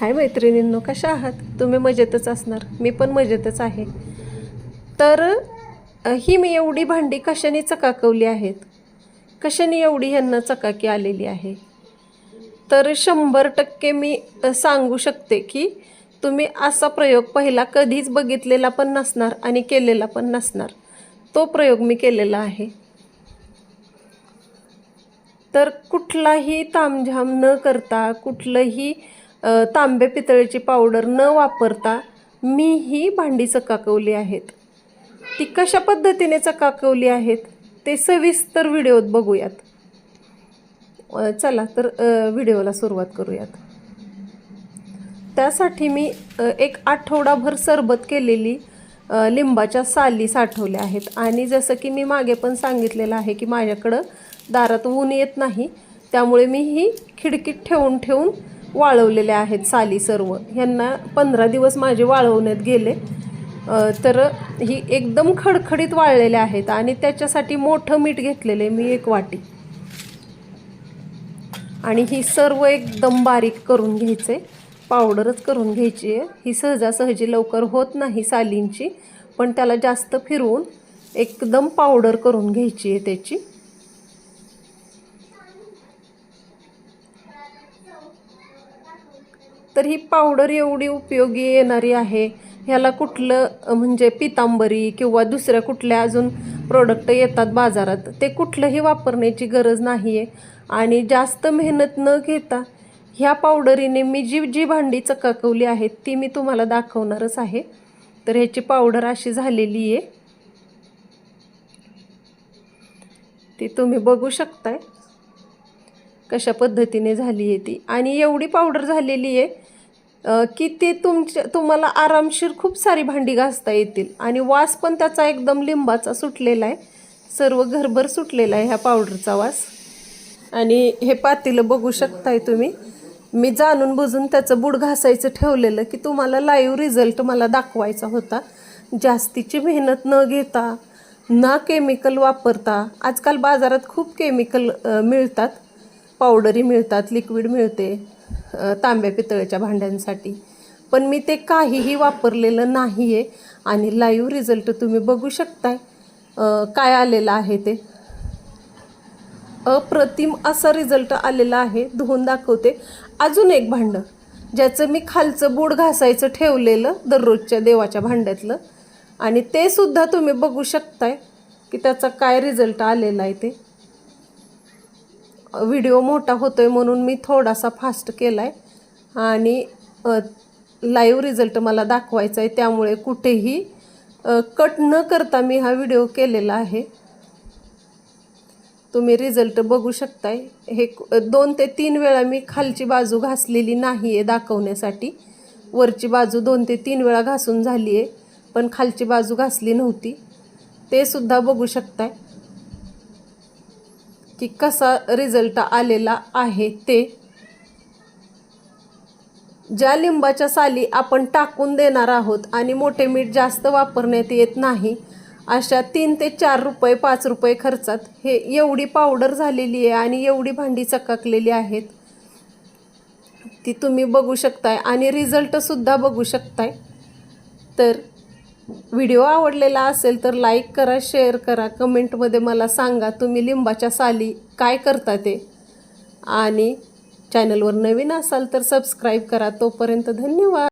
हाय मैत्रिणींनो कशा आहात? तुम्ही मजेतच असणार. मी पण मजेतच आहे. तर ही मी एवढी भांडी कशाने चकाकवली आहेत? कशाने एवढी ह्यांना चकाकी आलेली आहे? तर शंभर टक्के मी सांगू शकते की तुम्ही असा प्रयोग पहिला कधीच बघितलेला पण नसणार आणि केलेला पण नसणार. तो प्रयोग मी केलेला आहे. तर कुठलाही तामझाम न करता कुठलंही तांबे पितळेची पावडर न वापरता मी ही भांडी चकाकवली आहेत. ती कशा पद्धतीने चकाकवली आहेत ते सविस्तर व्हिडिओत बघूयात. चला तर व्हिडिओला सुरुवात करूयात. त्यासाठी मी एक आठवडाभर सरबत केलेली लिंबाच्या साली साठवल्या आहेत. आणि जसं की मी मागे पण सांगितलेलं आहे की माझ्याकडं दारात ऊन येत नाही त्यामुळे मी ही खिडकीत ठेवून ठेवून वाळवलेल्या आहेत साली सर्व. ह्यांना पंधरा दिवस माझे वाळवण्यात गेले. तर ही एकदम खडखडीत वाळलेल्या आहेत आणि त्याच्यासाठी मोठं मीठ घेतलेलं आहे मी एक वाटी. आणि ही सर्व एकदम बारीक करून घ्यायचे. पावडरच करून घ्यायची आहे. ही सहजासहजी लवकर होत नाही सालींची पण त्याला जास्त फिरवून एकदम पावडर करून घ्यायची आहे त्याची. तर ही पावडर एवढी उपयोगी येणारी आहे? ह्याला कुठलं म्हणजे पितांबरी किंवा दुसऱ्या कुठल्या अजून प्रोडक्ट येतात बाजारात? ते कुठलंही वापरण्याची गरज नाही आहे आणि जास्त मेहनत न घेता ह्या पावडरीने मी जी जी भांडी चकाकवली आहेत ती मी तुम्हाला दाखवणारच आहे. तर ह्याची पावडर अशी झालेली आहे. ती तुम्ही बघू शकताय. कशा पद्धतीने झाली आहे ती. आणि एवढी पावडर झालेली आहे की ते तुमच्या तुम्हाला आरामशीर खूप सारी भांडी घासता येतील. आणि वास पण त्याचा एकदम लिंबाचा सुटलेला आहे. सर्व घरभर सुटलेला आहे ह्या पावडरचा वास. आणि हे पातेलं बघू शकताय तुम्ही. मी जाणून बुजून त्याचं बुड घासायचं ठेवलेलं की तुम्हाला लाईव्ह रिझल्ट मला दाखवायचा होता. जास्तीची मेहनत न घेता ना केमिकल वापरता. आजकाल बाजारात खूप केमिकल मिळतात. पावडरी मिळतात लिक्विड मिळते तांब्या पितळेच्या भांड्यांसाठी. पण मी ते काहीही वापरलेलं नाही आहे आणि लाईव्ह रिझल्ट तुम्ही बघू शकताय. काय आलेलं आहे ते. अप्रतिम असा रिझल्ट आलेला आहे. धुवून दाखवते. अजून एक भांडं ज्याचं मी खालचं बूड घासायचं ठेवलेलं दररोजच्या देवाच्या भांड्यातलं. आणि ते सुद्धा तुम्ही बघू शकताय की त्याचा काय रिझल्ट आलेला आहे ते. व्हिडिओ मोठा होतो आहे म्हणून मी थोडासा फास्ट केला आहे आणि लाईव्ह रिझल्ट मला दाखवायचा आहे त्यामुळे कुठेही कट न करता मी हा व्हिडिओ केलेला आहे. तुम्ही रिझल्ट बघू शकताय. हे दोन ते तीन वेळा मी खालची बाजू घासलेली नाही आहे दाखवण्यासाठी. वरची बाजू दोन ते तीन वेळा घासून झाली आहे पण खालची बाजू घासली नव्हती. ते सुद्धा बघू शकताय. की कसा रिझल्ट आलेला आहे ते ज्या लिंबाच्या साली आपण टाकून देणार आहोत आणि मोठे मीठ जास्त वापरण्यात येत नाही अशा तीन ते चार रुपये पाच रुपये खर्चात हे एवढी पावडर झालेली आहे आणि एवढी भांडी चकाकलेली आहेत. ती तुम्ही बघू शकताय आणि रिझल्टसुद्धा बघू शकताय. तर व्हिडिओ आवडलेला असेल तर लाईक करा शेअर करा कमेंटमध्ये मला सांगा तुम्ही लिंबाच्या साली काय करता ते. आणि चॅनलवर नवीन असाल तर सबस्क्राईब करा. तोपर्यंत धन्यवाद.